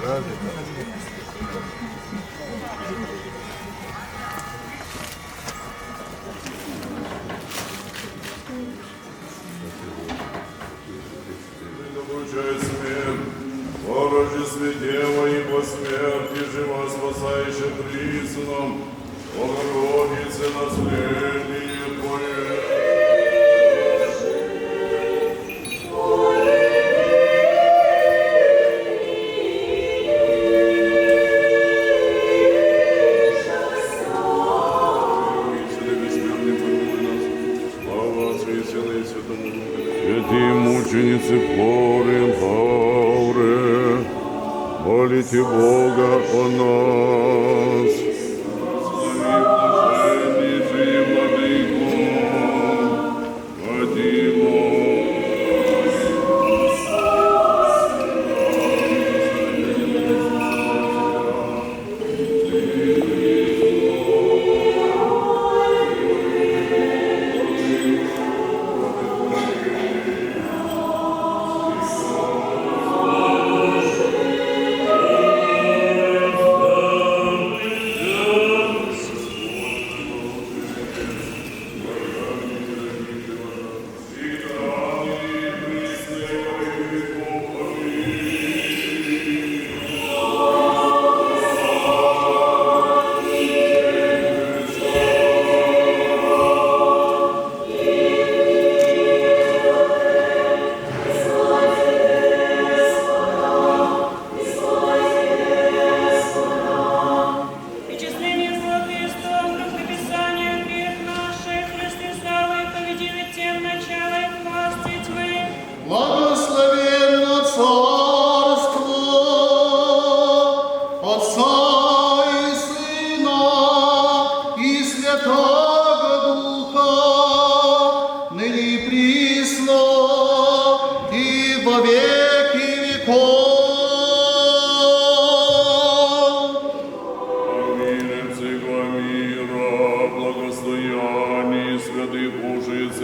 Получай смерть, ворожи святева и по смерти живо спасающим присуном, Богородице наследие Святые мученицы Флоре, молите Бога о нас.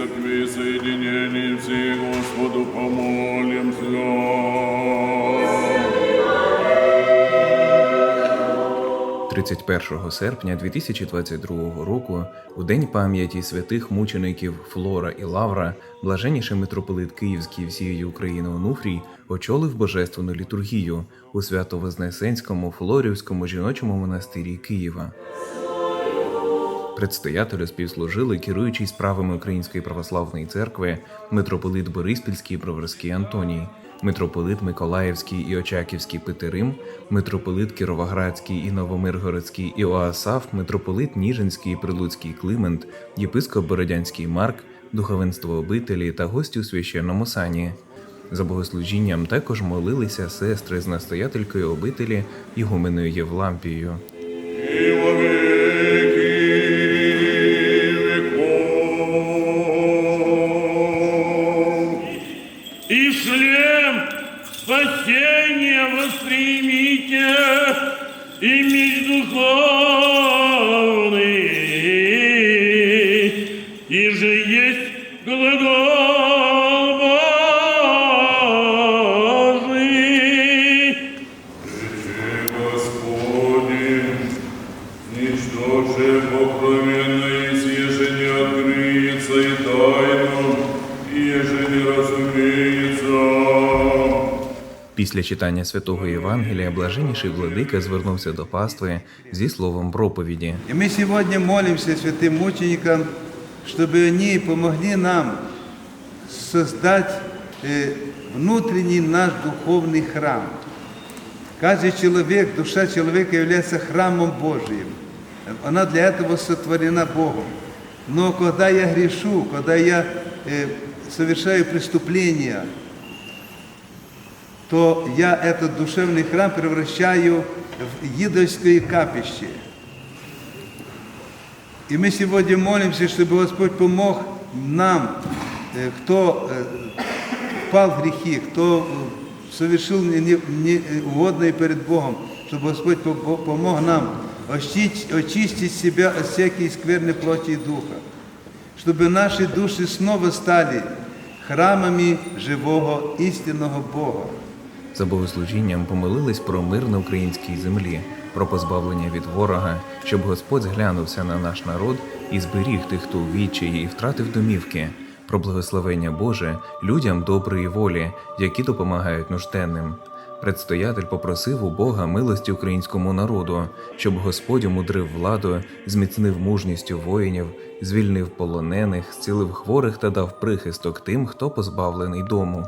Церкви, соединении Господу помолимся. 31 серпня 2022 року, у день пам'яті святих мучеників Флора і Лавра, блаженніший митрополит Київський всієї України Онуфрій очолив божественну літургію у Свято-Вознесенському Флорівському жіночому монастирі Києва. Предстоятелю співслужили керуючий справами Української православної церкви митрополит Бориспільський Броварський Антоній, митрополит Миколаївський і Очаківський Петерим, митрополит Кіровоградський і Новомиргородський Іоасаф, митрополит Ніжинський і Прилуцький Климент, єпископ Бородянський Марк, духовенство обителі та гості у священному сані. За богослужінням також молилися сестри з настоятелькою обителі Ігуменою Євлампією. И меч Після читання святого Євангелія блаженніший владика звернувся до пастви зі словом проповіді. И мы сегодня молимся святым мученикам, чтобы они помогли нам создать э, внутренний наш духовный храм. Каждый человек, душа человека является храмом Божиим. Она для этого сотворена Богом. Но когда я грешу, когда я э, совершаю преступления, то я этот душевный храм превращаю в идольское капище. И мы сегодня молимся, чтобы Господь помог нам, э, кто э, впал в грехи, кто э, совершил неугодное перед Богом, чтобы Господь по- по- помог нам очистить, очистить себя от всякой скверной плоти и духа, чтобы наши души снова стали храмами живого истинного Бога. За богослужінням помолились про мир на українській землі, про позбавлення від ворога, щоб Господь зглянувся на наш народ і зберіг тих, хто у відчаї і втратив домівки, про благословення Боже людям доброї волі, які допомагають нужденним. Предстоятель попросив у Бога милості українському народу, щоб Господь умудрив владу, зміцнив мужністю воїнів, звільнив полонених, зцілив хворих та дав прихисток тим, хто позбавлений дому.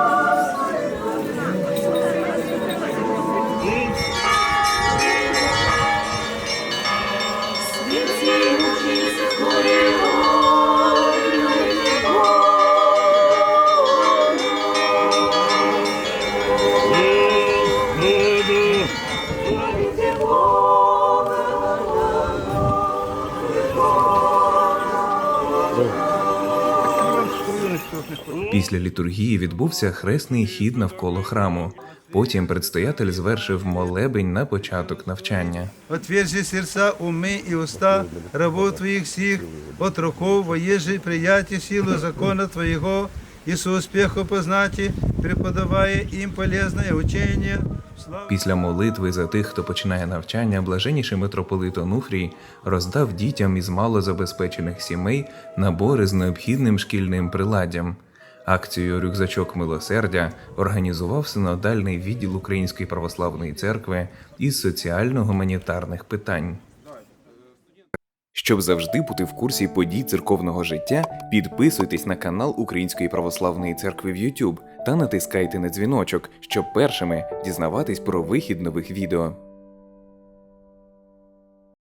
Після літургії відбувся хресний хід навколо храму. Потім предстоятель звершив молебень на початок навчання. Отвержи сердца, умы и уста рабов Твоих всех, от руков воежи приятие силу закона Твоего, и со успеху познати, преподавая им полезное учение. Слава Після молитви за тих, хто починає навчання, блаженніший митрополит Онуфрій роздав дітям із малозабезпечених сімей набори з необхідним шкільним приладдям. Акцію Рюкзачок милосердя організував синодальний відділ Української православної церкви із соціально-гуманітарних питань. Щоб завжди бути в курсі подій церковного життя, підписуйтесь на канал Української православної церкви в YouTube та натискайте на дзвіночок, щоб першими дізнаватись про вихід нових відео.